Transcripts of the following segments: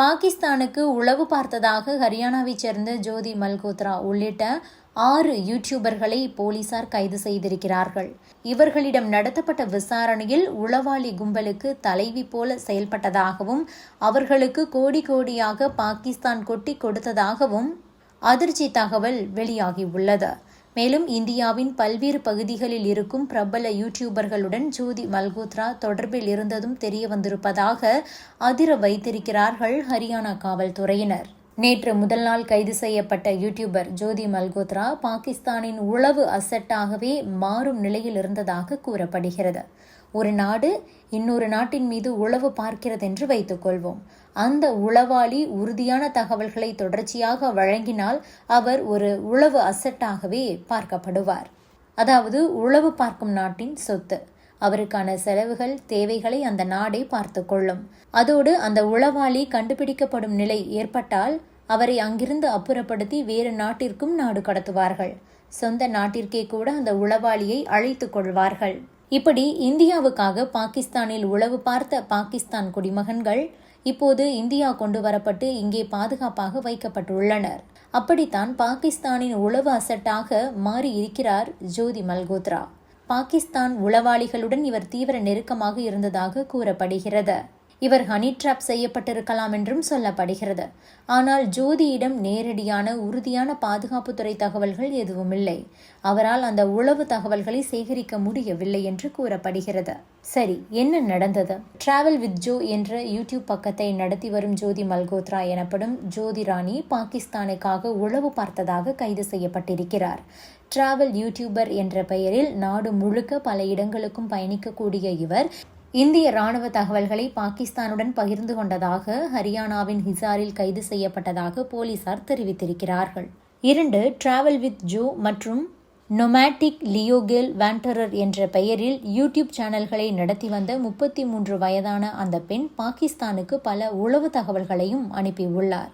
பாகிஸ்தானுக்கு உளவு பார்த்ததாக ஹரியானாவைச் சேர்ந்த ஜோதி மல்கோத்ரா உள்ளிட்ட ஆறு யூடியூபர்களை போலீசார் கைது செய்திருக்கிறார்கள். இவர்களிடம் நடத்தப்பட்ட விசாரணையில் உளவாளி கும்பலுக்கு தலைவி போல செயல்பட்டதாகவும் அவர்களுக்கு கோடி கோடியாக பாகிஸ்தான் கொட்டி கொடுத்ததாகவும் அதிர்ச்சி தகவல் வெளியாகியுள்ளது. மேலும் இந்தியாவின் பல்வேறு பகுதிகளில் இருக்கும் பிரபல யூடியூபர்களுடன் ஜோதி மல்கோத்ரா தொடர்பில் இருந்ததும் தெரிய வந்திருப்பதாக அதிர வைத்திருக்கிறார்கள் ஹரியானா காவல்துறையினர். நேற்று முதல் நாள் கைது செய்யப்பட்ட யூடியூபர் ஜோதி மல்கோத்ரா பாகிஸ்தானின் உளவு அசட்டாகவே மாறும் நிலையில் இருந்ததாக கூறப்படுகிறது. ஒரு நாடு இன்னொரு நாட்டின் மீது உளவு பார்க்கிறது என்று வைத்துக்கொள்வோம். அந்த உளவாளி உறுதியான தகவல்களை தொடர்ச்சியாக வழங்கினால் அவர் ஒரு உளவு அசட்டாகவே பார்க்கப்படுவார். அதாவது உளவு பார்க்கும் நாட்டின் சொத்து. அவருக்கான செலவுகள் தேவைகளை அந்த நாடே பார்த்து கொள்ளும். அதோடு அந்த உளவாளி கண்டுபிடிக்கப்படும் நிலை ஏற்பட்டால் அவரை அங்கிருந்து அப்புறப்படுத்தி வேறு நாட்டிற்கும் நாடு கடத்துவார்கள். சொந்த நாட்டிற்கே கூட அந்த உளவாளியை அழைத்து கொள்வார்கள். இப்படி இந்தியாவுக்காக பாகிஸ்தானில் உளவு பார்த்த பாகிஸ்தான் குடிமகன்கள் இப்போது இந்தியா கொண்டு வரப்பட்டு இங்கே பாதுகாப்பாக வைக்கப்பட்டுள்ளனர். அப்படித்தான் பாகிஸ்தானின் உளவு அசட்டாக மாறி இருக்கிறார் ஜோதி மல்கோத்ரா. பாகிஸ்தான் உளவாளிகளுடன் இவர் தீவிர நெருக்கமாக இருந்ததாக கூறப்படுகிறது. இவர் ஹனி ட்ராப் செய்யப்பட்டிருக்கலாம் என்றும் சொல்லப்படுகிறது. ஆனால் ஜோதியிடம் நேரடியான உறுதியான பாதுகாப்புத்துறை தகவல்கள் எதுவும் இல்லை. அவரால் அந்த உளவு தகவல்களை சேகரிக்க முடியவில்லை என்று கூறப்படுகிறது. சரி என்ன நடந்தது? டிராவல் வித் ஜோ என்ற யூடியூப் பக்கத்தை நடத்தி வரும் ஜோதி மல்கோத்ரா எனப்படும் ஜோதி ராணி பாகிஸ்தானுக்காக உளவு பார்த்ததாக கைது செய்யப்பட்டிருக்கிறார். டிராவல் யூடியூபர் என்ற பெயரில் நாடு முழுக்க பல இடங்களுக்கும் பயணிக்கக்கூடிய இவர் இந்திய ராணுவ தகவல்களை பாகிஸ்தானுடன் பகிர்ந்து கொண்டதாக ஹரியானாவின் ஹிசாரில் கைது செய்யப்பட்டதாக போலீசார் தெரிவித்திருக்கிறார்கள். இரண்டு டிராவல் வித் ஜோ மற்றும் நொமேட்டிக் லியோகேல் வேண்டரர் என்ற பெயரில் யூடியூப் சேனல்களை நடத்தி வந்த முப்பத்தி மூன்று வயதான அந்த பெண் பாகிஸ்தானுக்கு பல உளவு தகவல்களையும் அனுப்பியுள்ளார்.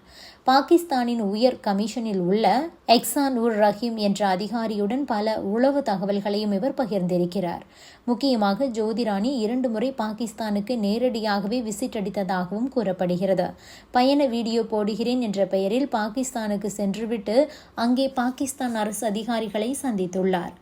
பாகிஸ்தானின் உயர் கமிஷனில் உள்ள எக்ஸான் உர் ரஹீம் என்ற அதிகாரியுடன் பல உளவு தகவல்களையும் இவர் பகிர்ந்திருக்கிறார். முக்கியமாக ஜோதிராணி இரண்டு முறை பாகிஸ்தானுக்கு நேரடியாகவே விசிட் அடித்ததாகவும் கூறப்படுகிறது. பயண வீடியோ போடுகிறேன் என்ற பெயரில் பாகிஸ்தானுக்கு சென்றுவிட்டு அங்கே பாகிஸ்தான் அரசு அதிகாரிகளை சந்தித்துள்ளார்.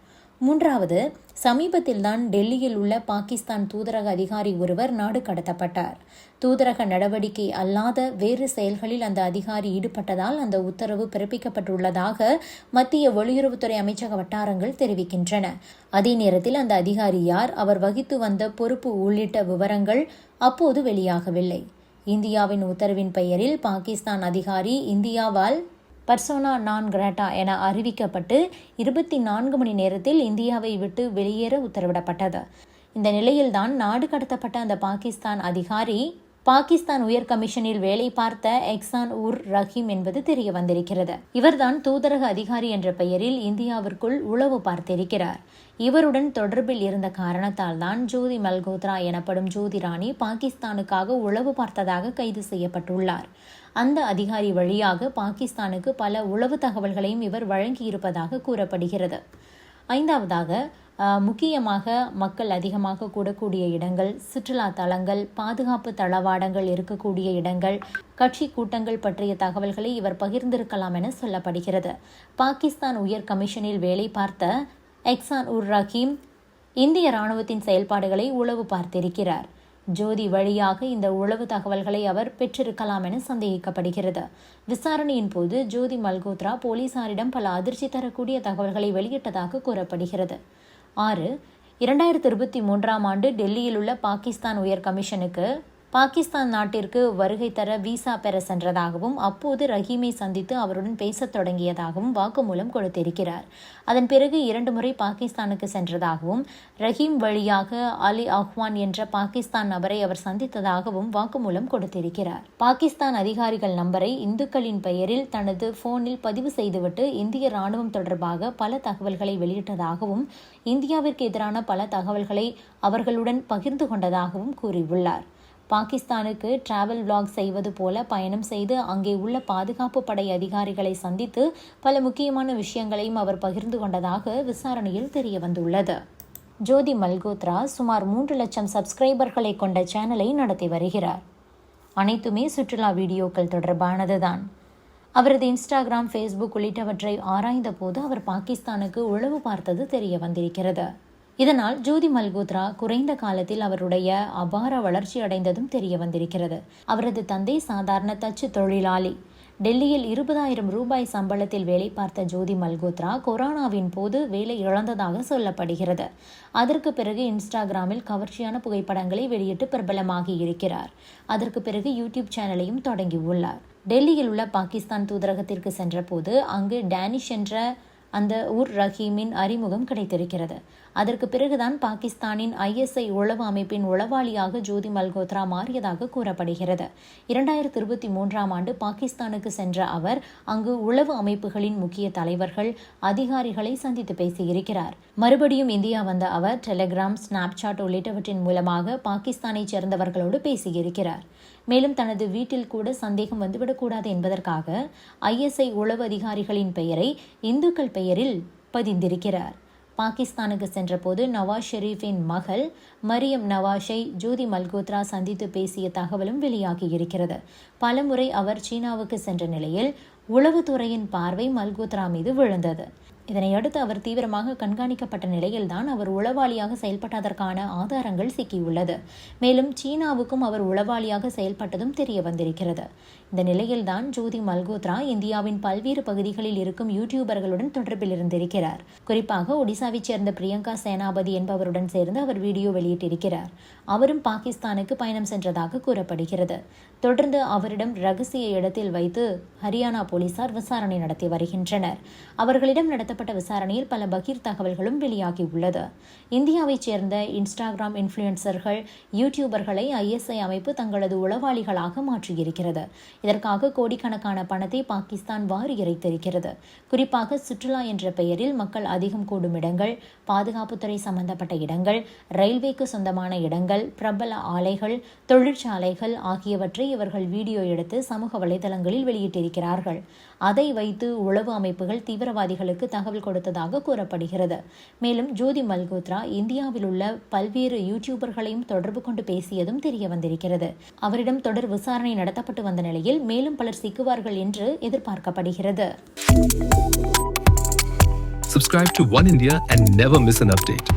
மூன்றாவது சமீபத்தில்தான் டெல்லியில் உள்ள பாகிஸ்தான் தூதரக அதிகாரி ஒருவர் நாடு கடத்தப்பட்டார். தூதரக நடவடிக்கை அல்லாத வேறு செயல்களில் அந்த அதிகாரி ஈடுபட்டதால் அந்த உத்தரவு பிறப்பிக்கப்பட்டுள்ளதாக மத்திய வெளியுறவுத்துறை அமைச்சக வட்டாரங்கள் தெரிவிக்கின்றன. அதே நேரத்தில் அந்த அதிகாரி யார் அவர் வகித்து வந்த பொறுப்பு உள்ளிட்ட விவரங்கள் அப்போது வெளியாகவில்லை. இந்தியாவின் உத்தரவின் பெயரில் பாகிஸ்தான் அதிகாரி இந்தியாவால் பர்சோனா நான் கிராட்டா என அறிவிக்கப்பட்டு இருபத்தி நான்கு மணி நேரத்தில் இந்தியாவை விட்டு வெளியேற உத்தரவிடப்பட்டது. இந்த நிலையில்தான் நாடு கடத்தப்பட்ட அந்த பாகிஸ்தான் அதிகாரி பாகிஸ்தான் உயர் கமிஷனில் வேலை பார்த்த எக்ஸான் உர் ரஹீம் என்பது தெரிய வந்திருக்கிறது. இவர்தான் தூதரக அதிகாரி என்ற பெயரில் இந்தியாவிற்குள் உளவு பார்த்திருக்கிறார். இவருடன் தொடர்பில் இருந்த காரணத்தால் தான் ஜோதி மல்கோத்ரா எனப்படும் ஜோதி ராணி பாகிஸ்தானுக்காக உளவு பார்த்ததாக கைது செய்யப்பட்டுள்ளார். அந்த அதிகாரி வழியாக பாகிஸ்தானுக்கு பல உளவு தகவல்களையும் இவர் வழங்கியிருப்பதாக கூறப்படுகிறது. ஐந்தாவதாக முக்கியமாக மக்கள் அதிகமாக கூடக்கூடிய இடங்கள் சுற்றுலா தலங்கள் பாதுகாப்பு தளவாடங்கள் இருக்கக்கூடிய இடங்கள் கட்சி கூட்டங்கள் பற்றிய தகவல்களை இவர் பகிர்ந்திருக்கலாம் என சொல்லப்படுகிறது. பாகிஸ்தான் உயர் கமிஷனில் வேலை பார்த்த எக்ஸான் உர் ரஹீம் இந்திய ராணுவத்தின் செயல்பாடுகளை உளவு பார்த்திருக்கிறார். ஜோதி வழியாக இந்த உளவு தகவல்களை அவர் பெற்றிருக்கலாம் என சந்தேகிக்கப்படுகிறது. விசாரணையின் போது ஜோதி மல்கோத்ரா போலீசாரிடம் பல அதிர்ச்சி தரக்கூடிய தகவல்களை வெளியிட்டதாக கூறப்படுகிறது. ஆறு இரண்டாயிரத்தி இருபத்தி மூன்றாம் ஆண்டு டெல்லியில் உள்ள பாகிஸ்தான் உயர் கமிஷனுக்கு பாகிஸ்தான் நாட்டிற்கு வருகை தர விசா பெற சென்றதாகவும் அப்போது ரஹீமை சந்தித்து அவருடன் பேசத் தொடங்கியதாகவும் வாக்குமூலம் கொடுத்திருக்கிறார். அதன் பிறகு இரண்டு முறை பாகிஸ்தானுக்கு சென்றதாகவும் ரஹீம் வழியாக அலி அஹ்வான் என்ற பாகிஸ்தான் நபரை அவர் சந்தித்ததாகவும் வாக்குமூலம் கொடுத்திருக்கிறார். பாகிஸ்தான் அதிகாரிகள் நம்பரை இந்துக்களின் பெயரில் தனது போனில் பதிவு செய்துவிட்டு இந்திய ராணுவம் தொடர்பாக பல தகவல்களை வெளியிட்டதாகவும் இந்தியாவிற்கு எதிரான பல தகவல்களை அவர்களுடன் பகிர்ந்து கொண்டதாகவும் கூறியுள்ளார். பாகிஸ்தானுக்கு டிராவல் விளாக் செய்வது போல பயணம் செய்து அங்கே உள்ள பாதுகாப்பு படை அதிகாரிகளை சந்தித்து பல முக்கியமான விஷயங்களையும் அவர் பகிர்ந்து கொண்டதாக விசாரணையில் தெரிய வந்துள்ளது ஜோதி மல்கோத்ரா சுமார் மூன்று லட்சம் சப்ஸ்கிரைபர்களை கொண்ட சேனலை நடத்தி வருகிறார். அனைத்துமே சுற்றுலா வீடியோக்கள் தொடர்பானதுதான். அவரது இன்ஸ்டாகிராம் ஃபேஸ்புக் உள்ளிட்டவற்றை ஆராய்ந்த போது அவர் பாகிஸ்தானுக்கு உளவு பார்த்தது தெரிய வந்திருக்கிறது இதனால் ஜோதி மல்கோத்ரா குறைந்த காலத்தில் அவருடைய அபார வளர்ச்சி அடைந்ததும் தெரிய வந்திருக்கிறது. அவரது தந்தை சாதாரண தச்சு தொழிலாளி. டெல்லியில் இருபதாயிரம் ரூபாய் சம்பளத்தில் வேலை பார்த்த ஜோதி மல்கோத்ரா கொரோனாவின் போது வேலை இழந்ததாக சொல்லப்படுகிறது. அதற்கு பிறகு இன்ஸ்டாகிராமில் கவர்ச்சியான புகைப்படங்களை வெளியிட்டு பிரபலமாகி இருக்கிறார். அதற்கு பிறகு யூடியூப் சேனலையும் தொடங்கியுள்ளார் டெல்லியில் உள்ள பாகிஸ்தான் தூதரகத்திற்கு சென்றபோது அங்கு டேனிஷ் என்ற அந்த உர் ரஹீமின் அறிமுகம் கிடைத்திருக்கிறது. அதற்கு பிறகுதான் பாகிஸ்தானின் ஐஎஸ்ஐ உளவு அமைப்பின் உளவாளியாக ஜோதி மல்கோத்ரா மாறியதாக கூறப்படுகிறது. இரண்டாயிரத்தி இருபத்தி மூன்றாம் ஆண்டு பாகிஸ்தானுக்கு சென்ற அவர் அங்கு உளவு அமைப்புகளின் முக்கிய தலைவர்கள் அதிகாரிகளை சந்தித்து பேசியிருக்கிறார். மறுபடியும் இந்தியா வந்த அவர் டெலிகிராம் ஸ்னாப்சாட் உள்ளிட்டவற்றின் மூலமாக பாகிஸ்தானைச் சேர்ந்தவர்களோடு பேசியிருக்கிறார். மேலும் தனது வீட்டில் கூட சந்தேகம் வந்துவிடக்கூடாது என்பதற்காக ஐஎஸ்ஐ உளவு அதிகாரிகளின் பெயரை இந்துக்கள் பெயரில் பதிந்திருக்கிறார். பாகிஸ்தானுக்கு சென்றபோது நவாஸ் ஷெரீஃபின் மகள் மரியம் நவாஷை ஜோதி மல்கோத்ரா சந்தித்து பேசிய தகவலும் வெளியாகியிருக்கிறது. பலமுறை அவர் சீனாவுக்கு சென்ற நிலையில் உளவுத்துறையின் பார்வை மல்கோத்ரா மீது விழுந்தது. இதனையடுத்து அவர் தீவிரமாக கண்காணிக்கப்பட்ட நிலையில்தான் அவர் உளவாளியாக செயல்பட்டதற்கான ஆதாரங்கள் சிக்கியுள்ளது. மேலும் சீனாவுக்கும் அவர் உளவாளியாக செயல்பட்டதும் தெரிய வந்திருக்கிறது. இந்த நிலையில்தான் ஜோதி மல்கோத்ரா இந்தியாவின் பல்வேறு பகுதிகளில் இருக்கும் யூடியூபர்களுடன் தொடர்பில் இருந்திருக்கிறார். குறிப்பாக ஒடிசாவைச் சேர்ந்த பிரியங்கா சேனாபதி என்பவருடன் சேர்ந்து அவர் வீடியோ வெளியிட்டிருக்கிறார். அவரும் பாகிஸ்தானுக்கு பயணம் சென்றதாக கூறப்படுகிறது. தொடர்ந்து அவரிடம் ரகசிய இடத்தில் வைத்து ஹரியானா போலீசார் விசாரணை நடத்தி வருகின்றனர். அவர்களிடம் நடத்த நடத்தப்பட்ட விசாரணையில் பல பகீர் தகவல்களும் வெளியாகியுள்ளது. இந்தியாவைச் சேர்ந்த இன்ஸ்டாகிராம் இன்ஃப்ளூயன்சர்கள் யூடியூபர்களை ஐஎஸ்ஐ அமைப்பு தங்களது உளவாளிகளாக மாற்றியிருக்கிறது. இதற்காக கோடிக்கணக்கான பணத்தை பாகிஸ்தான் வாரி இறைத்திருக்கிறது. குறிப்பாக சுற்றுலா என்ற பெயரில் மக்கள் அதிகம் கூடும் இடங்கள் பாதுகாப்புத்துறை சம்பந்தப்பட்ட இடங்கள் ரயில்வேக்கு சொந்தமான இடங்கள் பிரபல ஆலைகள் தொழிற்சாலைகள் ஆகியவற்றை இவர்கள் வீடியோ எடுத்து சமூக வலைதளங்களில் வெளியிட்டிருக்கிறார்கள். அதை வைத்து உளவு அமைப்புகள் தீவிரவாதிகளுக்கு தகவல் கொடுத்ததாக கூறப்படுகிறது. மேலும் ஜோதி மல்கோத்ரா இந்தியாவில் உள்ள பல்வேறு யூடியூபர்களையும் தொடர்பு கொண்டு பேசியதும் தெரிய வந்திருக்கிறது. அவரிடம் தொடர் விசாரணை நடத்தப்பட்டு வந்த நிலையில் மேலும் பலர் சிக்குவார்கள் என்று எதிர்பார்க்கப்படுகிறது. Subscribe to One India and never miss an update.